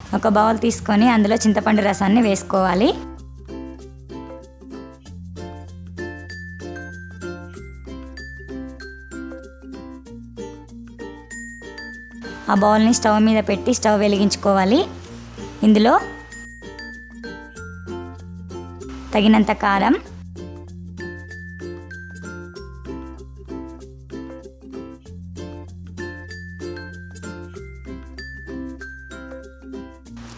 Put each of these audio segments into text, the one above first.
ఒక బౌల్ తీసుకొని అందులో చింతపండు రసాన్ని వేసుకోవాలి. ఆ బౌల్ని స్టవ్ మీద పెట్టి స్టవ్ వెలిగించుకోవాలి. ఇందులో తగినంత కారం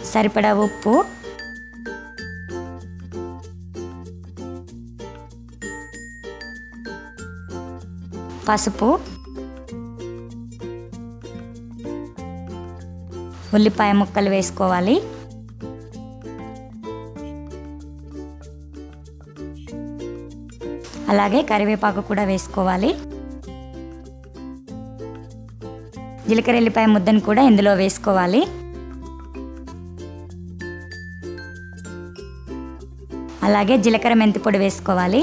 సరిపడా ఉప్పు. పసుపు. ఉల్లిపాయ ముక్కలు వేసుకోవాలి. అలాగే కరివేపాకు కూడా వేసుకోవాలి. జీలకర్ర ఎల్లిపాయ ముద్దను కూడా ఇందులో వేసుకోవాలి. అలాగే జీలకర్ర మెంతి పొడి వేసుకోవాలి.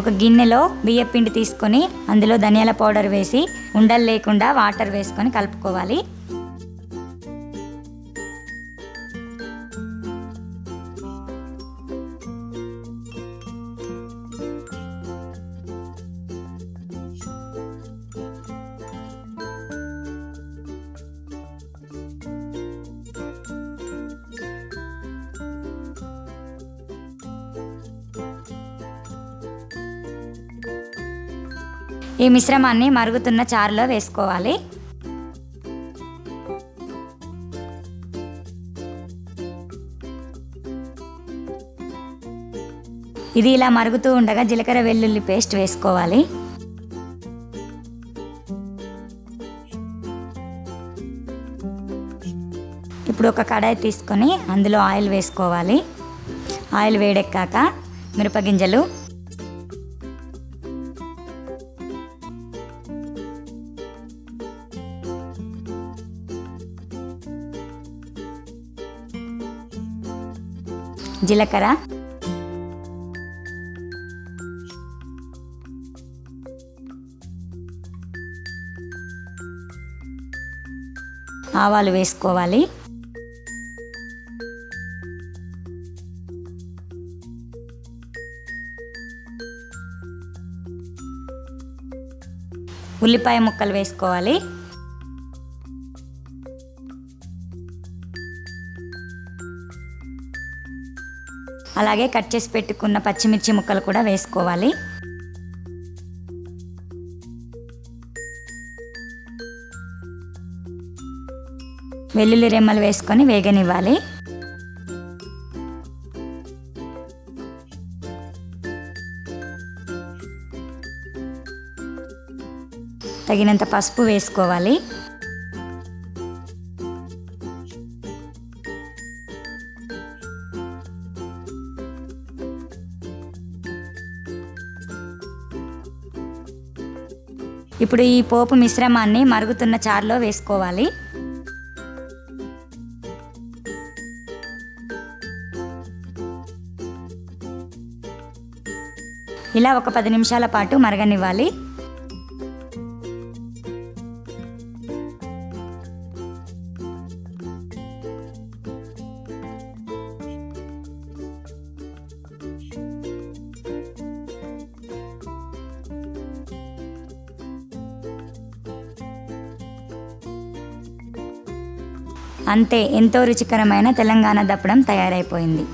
ఒక గిన్నెలో బియ్యపిండి తీసుకొని అందులో ధనియాల పౌడర్ వేసి ఉండలు లేకుండా వాటర్ వేసుకొని కలుపుకోవాలి. ఈ మిశ్రమాన్ని మరుగుతున్న చారులో వేసుకోవాలి. ఇది ఇలా మరుగుతూ ఉండగా జీలకర్ర వెల్లుల్లి పేస్ట్ వేసుకోవాలి. ఇప్పుడు ఒక కడాయి తీసుకొని అందులో ఆయిల్ వేసుకోవాలి. ఆయిల్ వేడెక్కాక మిరపగింజలు జీలకర్ర. ఆవాలు వేసుకోవాలి. ఉల్లిపాయ ముక్కలు వేసుకోవాలి. అలాగే కట్ చేసి పెట్టుకున్న పచ్చిమిర్చి ముక్కలు కూడా వేసుకోవాలి. వెల్లుల్లి రెమ్మలు వేసుకొని వేగనివ్వాలి. తగినంత పసుపు వేసుకోవాలి. ఇప్పుడు ఈ పోపు మిశ్రమాన్ని మరుగుతున్న చారులో వేసుకోవాలి. ఇలా ఒక పది నిమిషాల పాటు మరగనివ్వాలి. అంతే ఎంతో రుచికరమైన తెలంగాణ దప్పడం తయారైపోయింది.